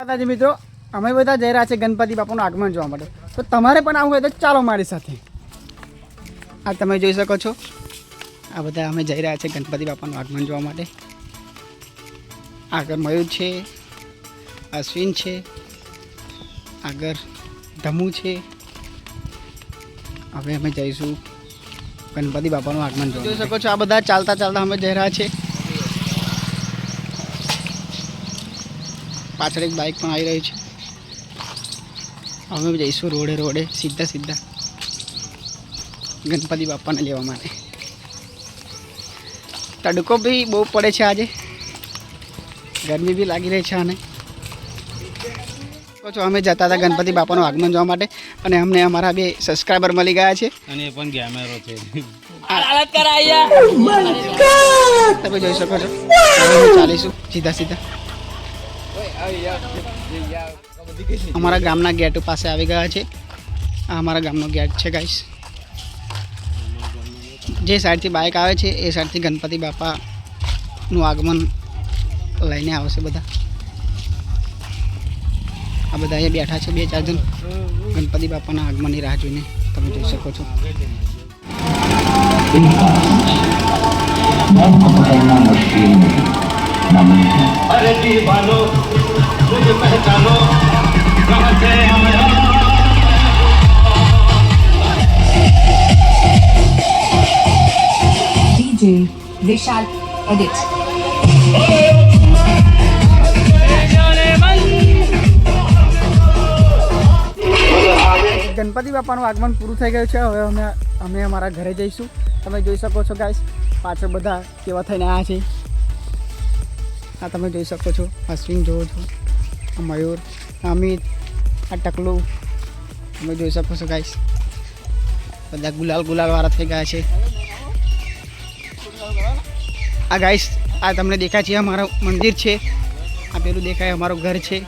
માતાજી મિત્રો અમે બધા જઈ રહ્યા છે ગણપતિ બાપાનું આગમન જોવા માટે. તો તમારે પણ આવું હોય તો ચાલો મારી સાથે. આ તમે જોઈ શકો છો. આ બધા અમે જઈ રહ્યા છે ગણપતિ બાપાનું આગમન જોવા માટે. આગળ મયુર છે અશ્વિન છે આગળ ધમુ છે. હવે અમે જઈશું ગણપતિ બાપાનું આગમન જોઈ શકો છો આ બધા ચાલતા ચાલતા અમે જઈ રહ્યા છે પાછળ એક બાઇક પણ આવી રહી છે. અમે જઈશું રોડે રોડે સીધા સીધા. ગણપતિ બાપાને લેવા માટે. તડકો બી બહુ પડે છે આજે. ગરમી બી લાગી રહી છે આને. કહો છો અમે જતા હતા ગણપતિ બાપાનું આગમન જોવા માટે અને અમને અમારા બે સબસ્ક્રાઈબર મળી ગયા છે. અને એ પણ ગેમેરો છે. તમે જોઈ શકો છો. ચાલીશું સીધા સીધા. અમારા ગામના ગેટ પાસે આવી ગયા છે. આ અમારા ગામનો ગેટ છે ગાઈશ જે સાઈડથી બાઇક આવે છે, એ સાઈડથી ગણપતિ બાપાનું આગમન લઈને આવશે બધા. આ બધા અહીંયા બેઠા છે, બે ચાર જણ. ગણપતિ બાપાના આગમનની રાહ જોઈને તમે જોઈ શકો છો. મુશ્કેલ मुश्किल नामुमकिन अरे दीवानो मुझे पहचानो कहाँ से हम DJ Vishal Edit. ગણપતિ બાપાનું આગમન પૂરું થઈ ગયું છે હવે અમે અમે અમારા ઘરે જઈશું તમે જોઈ શકો છો ગાઈસ પાછળ બધા કેવા થઈને આવ્યા છે આ તમે જોઈ શકો છો અશ્વિન જોવો છો, આ મયુર, આ અમિત, આ ટકલું. તમે જોઈ શકો છો ગાઈશ બધા ગુલાલ ગુલાલવાળા થઈ ગયા છે. આ ગાઈશ આ તમને દેખાય છે, અમારું મંદિર છે. આ પેલું દેખાય, અમારું ઘર છે.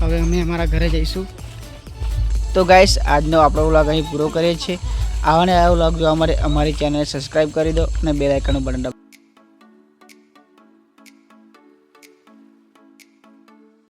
હવે અમે અમારા ઘરે જઈશું. તો ગાઈશ આજનો આપણો વ્લોગ અહીં પૂરો કરીએ છીએ. આવાને આવા વ્લોગ જોવા માટે અમારી ચેનલ સબસ્ક્રાઈબ કરી દો અને બે લાઇકનું બટન